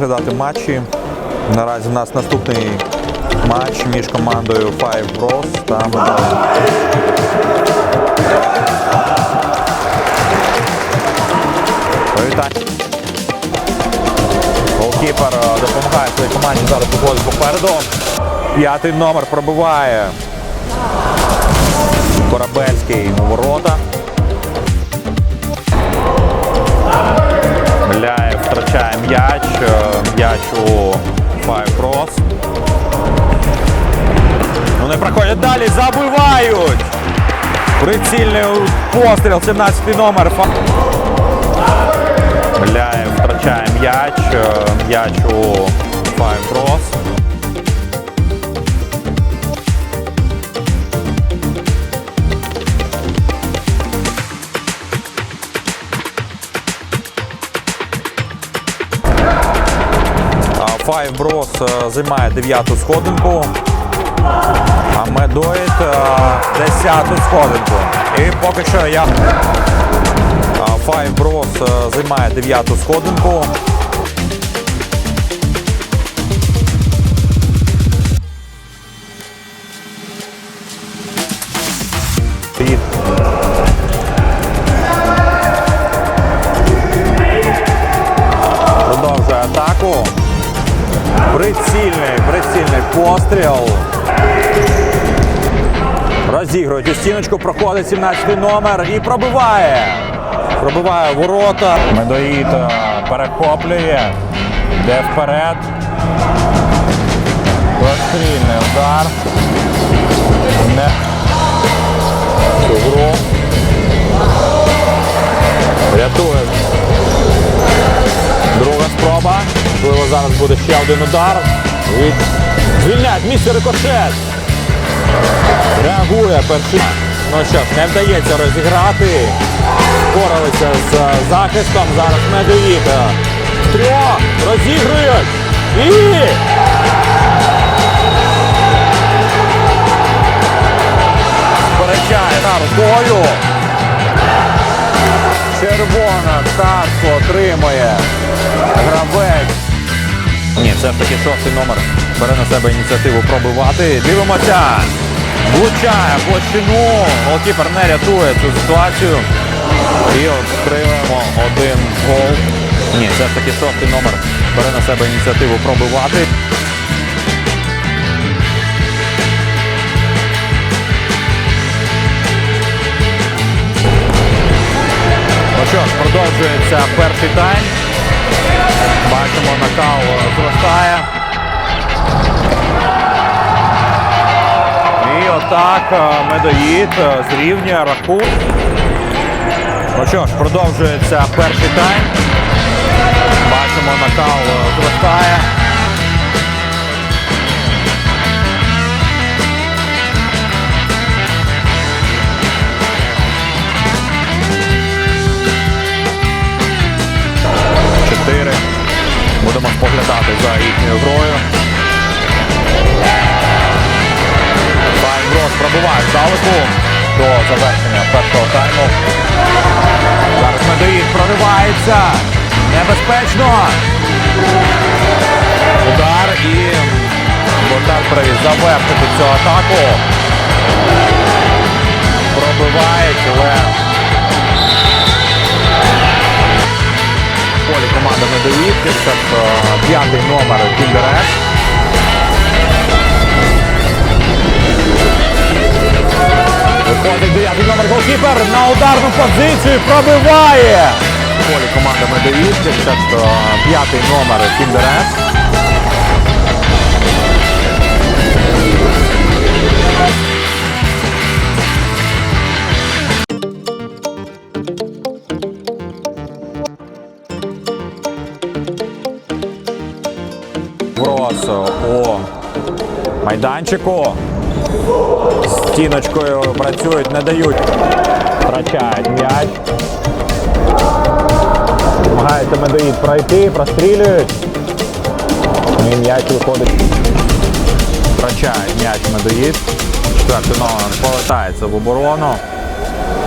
поглядати матчі. Наразі в нас наступний матч між командою Five Bros та. Привітання. Голкіпер е, допомагає своїй команді зараз виходить попереду. П'ятий номер пробиває. Корабельський у ворота. Е, М'яч у Five Bros. Ну не проходять далі, забивають! Прицільний постріл, 17 номер. Миляєв втрачає м'яч. е, М'яч у Five Five Bros е, займає дев'яту сходинку, а Медоїд е, десяту сходинку. І поки що я. А Five Bros е, займає дев'яту сходинку. І Прицільний, прицільний постріл. Розігрують у стіночку, проходить 17 номер і пробиває. Пробиває ворота. Медоїд е, перехоплює. Йде вперед. Прострільний удар. Не цю. Зараз буде ще один удар. Звільняють місце рикошет. Реагує перший. Ну що не вдається розіграти. Впоралися з захистом. Зараз Медоїд. Трьох розігрують. І сперечає на рукою. Червона царство отримує гравець. Ні, все ж таки шостий номер бере на себе ініціативу пробивати. Дивимося. Влучає площину. Голкіпер не рятує цю ситуацію. І отримуємо один гол. Ні, все ж таки шостий номер бере на себе ініціативу пробивати. Ну що ж, продовжується перший тайм. Бачимо, накал зростає. І отак е, медоїд е, зрівнює рахунок. Ну що ж, продовжується перший тайм. Бачимо, накал е, зростає. Завершення першого тайму. Зараз Медоїд проривається. Небезпечно. Удар і Богдан привіз завершити цю атаку. Пробивають, але полі команда Медоїд. Це п'ятий номер Кіндерес. Виходить дев'ятий номер голкіпер на ударну позицію пробиває. Полі команда. Це е, п'ятий номер Кіндерес. Врос у майданчику. Стіночкою працюють, не дають. Втрачають м'яч. Намагається медоїд пройти, прострілюють. Ну І м'яч виходить. Втрачає м'яч медоїд. Четвертий номер повертається в оборону.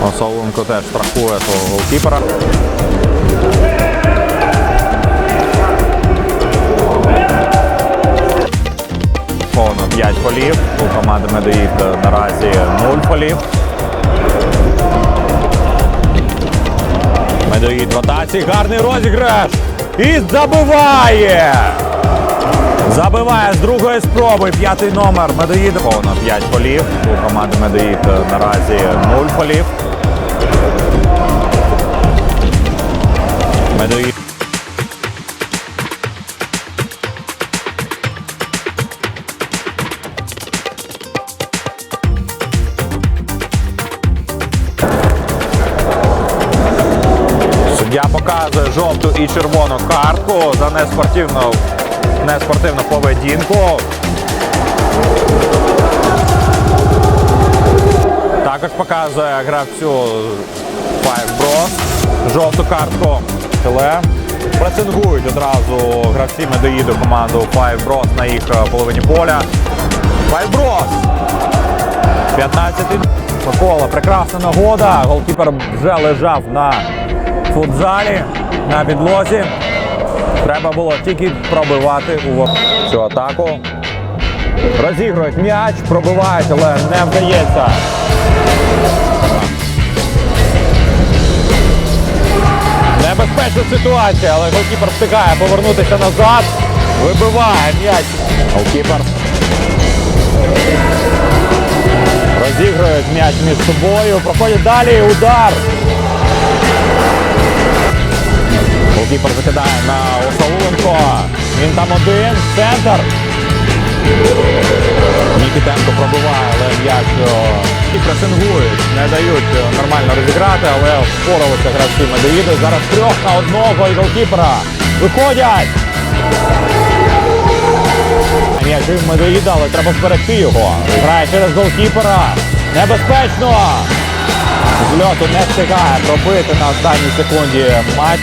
Осоленко теж страхує свого голкіпера. 5 фолів. У команди Медоїд наразі 0 фолів. Медоїд в атаці. Гарний розіграш. І забиває! Забиває з другої спроби. П'ятий номер Медоїд. Повно 5 фолів. У команди Медоїд наразі 0 фолів. Медоїд. Суддя показує жовту і червону картку за неспортивну, неспортивну поведінку. Також показує гравцю Five жовту картку. Але пресингують одразу гравці медоїду команду Five Bros на їх е, половині поля. Five Bros 15-й. Микола, прекрасна нагода. Голкіпер вже лежав на футзалі, на підлозі. Треба було тільки пробивати у цю атаку. Розігрують м'яч, пробивають, але не вдається. Небезпечна ситуація, але голкіпер встигає повернутися назад. Вибиває м'яч. Голкіпер Розігрують м'яч між собою. Проходять далі. Удар. Голкіпер закидає на Осауленко. Він там один. Центр. Нікітенко пробиває, але м'яч і пресингують. Не дають нормально розіграти, але впоралися гравці Медоїду. Зараз трьох на одного і голкіпера. Виходять. М'яч від Медоїда, але треба зберегти його. Грає через голкіпера. Небезпечно! З льоту не встигає пробити на останній секунді матч.